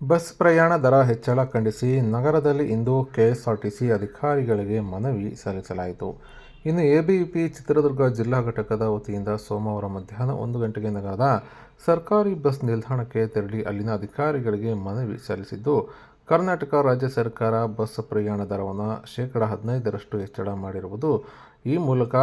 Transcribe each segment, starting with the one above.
Bus ಪ್ರಯಾಣ ದರ ಹೆಚ್ಚಳ ಖಂಡಿಸಿ ನಗರದಲ್ಲಿ ಇಂದು ಕೆಎಸ್ಆರ್ಟಿಸಿ ಅಧಿಕಾರಿಗಳಿಗೆ ಮನವಿ ಸಲ್ಲಿಸಲಾಯಿತು. ಇನ್ನು ಎಬಿಪಿ ಚಿತ್ರದುರ್ಗ ಜಿಲ್ಲಾ ಘಟಕದ ವತಿಯಿಂದ ಸೋಮವಾರ ಮಧ್ಯಾಹ್ನ ಒಂದು ಗಂಟೆಗೆ ನಗರದ ಸರ್ಕಾರಿ ಬಸ್ ನಿಲ್ದಾಣಕ್ಕೆ ತೆರಳಿ ಅಲ್ಲಿನ ಅಧಿಕಾರಿಗಳಿಗೆ ಮನವಿ ಸಲ್ಲಿಸಿದ್ದು, ಕರ್ನಾಟಕ ರಾಜ್ಯ ಸರ್ಕಾರ ಬಸ್ ಪ್ರಯಾಣ ದರವನ್ನು ಶೇಕಡ ಹದಿನೈದರಷ್ಟು ಹೆಚ್ಚಳ ಮಾಡಿರುವುದು ಈ ಮೂಲಕ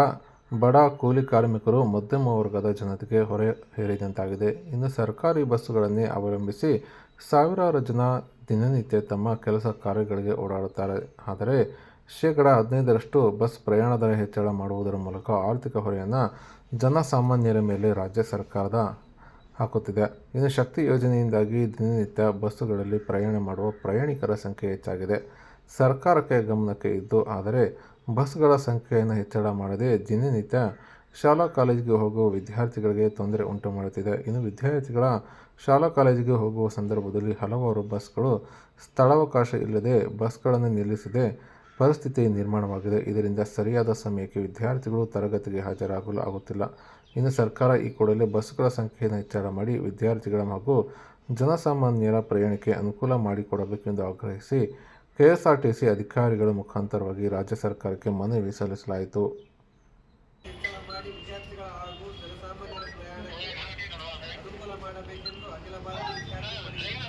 ಬಡ ಕೂಲಿ ಕಾರ್ಮಿಕರು ಮಧ್ಯಮ ವರ್ಗದ ಜನತೆಗೆ ಹೊರೆ ಹೇರಿದಂತಾಗಿದೆ. ಇನ್ನು ಸರ್ಕಾರಿ ಬಸ್ಸುಗಳನ್ನೇ ಅವಲಂಬಿಸಿ ಸಾವಿರಾರು ಜನ ದಿನನಿತ್ಯ ತಮ್ಮ ಕೆಲಸ ಕಾರ್ಯಗಳಿಗೆ ಓಡಾಡುತ್ತಾರೆ. ಆದರೆ ಶೇಕಡ ಹದಿನೈದರಷ್ಟು ಬಸ್ ಪ್ರಯಾಣ ದರ ಹೆಚ್ಚಳ ಮಾಡುವುದರ ಮೂಲಕ ಆರ್ಥಿಕ ಹೊರೆಯನ್ನು ಜನಸಾಮಾನ್ಯರ ಮೇಲೆ ರಾಜ್ಯ ಸರ್ಕಾರದ ಹಾಕುತ್ತಿದೆ. ಇನ್ನು ಶಕ್ತಿ ಯೋಜನೆಯಿಂದಾಗಿ ದಿನನಿತ್ಯ ಬಸ್ಸುಗಳಲ್ಲಿ ಪ್ರಯಾಣ ಮಾಡುವ ಪ್ರಯಾಣಿಕರ ಸಂಖ್ಯೆ ಹೆಚ್ಚಾಗಿದೆ. ಸರ್ಕಾರಕ್ಕೆ ಗಮನಕ್ಕೆ ಇದ್ದು, ಆದರೆ ಬಸ್ಗಳ ಸಂಖ್ಯೆಯನ್ನು ಹೆಚ್ಚಳ ಮಾಡದೆ ದಿನನಿತ್ಯ ಶಾಲಾ ಕಾಲೇಜಿಗೆ ಹೋಗುವ ವಿದ್ಯಾರ್ಥಿಗಳಿಗೆ ತೊಂದರೆ ಉಂಟು ಮಾಡುತ್ತಿದೆ. ಇನ್ನು ವಿದ್ಯಾರ್ಥಿಗಳ ಶಾಲಾ ಕಾಲೇಜಿಗೆ ಹೋಗುವ ಸಂದರ್ಭದಲ್ಲಿ ಹಲವಾರು ಬಸ್ಗಳು ಸ್ಥಳಾವಕಾಶ ಇಲ್ಲದೆ ಬಸ್ಗಳನ್ನು ನಿಲ್ಲಿಸದೆ ಪರಿಸ್ಥಿತಿ ನಿರ್ಮಾಣವಾಗಿದೆ. ಇದರಿಂದ ಸರಿಯಾದ ಸಮಯಕ್ಕೆ ವಿದ್ಯಾರ್ಥಿಗಳು ತರಗತಿಗೆ ಹಾಜರಾಗಲು ಆಗುತ್ತಿಲ್ಲ. ಇನ್ನು ಸರ್ಕಾರ ಈ ಕೂಡಲೇ ಬಸ್ಗಳ ಸಂಖ್ಯೆಯನ್ನು ಹೆಚ್ಚಳ ಮಾಡಿ ವಿದ್ಯಾರ್ಥಿಗಳ ಹಾಗೂ ಜನಸಾಮಾನ್ಯರ ಪ್ರಯಾಣಕ್ಕೆ ಅನುಕೂಲ ಮಾಡಿಕೊಡಬೇಕೆಂದು ಆಗ್ರಹಿಸಿ ಕೆಎಸ್ಆರ್ಟಿಸಿ ಅಧಿಕಾರಿಗಳ ಮುಖಾಂತರವಾಗಿ ರಾಜ್ಯ ಸರ್ಕಾರಕ್ಕೆ ಮನವಿ ಸಲ್ಲಿಸಲಾಯಿತು. ವಿದ್ಯಾರ್ಥಿಗಳ ಹಾಗೂ ಜನಸಾಮಾನ್ಯರ ಪ್ರಯಾಣಕ್ಕೆ ಅನುಕೂಲ ಮಾಡಬೇಕೆಂದು ಅಖಿಲ ಭಾರತ ವಿದ್ಯಾರ್ಥಿ ಪರಿಷತ್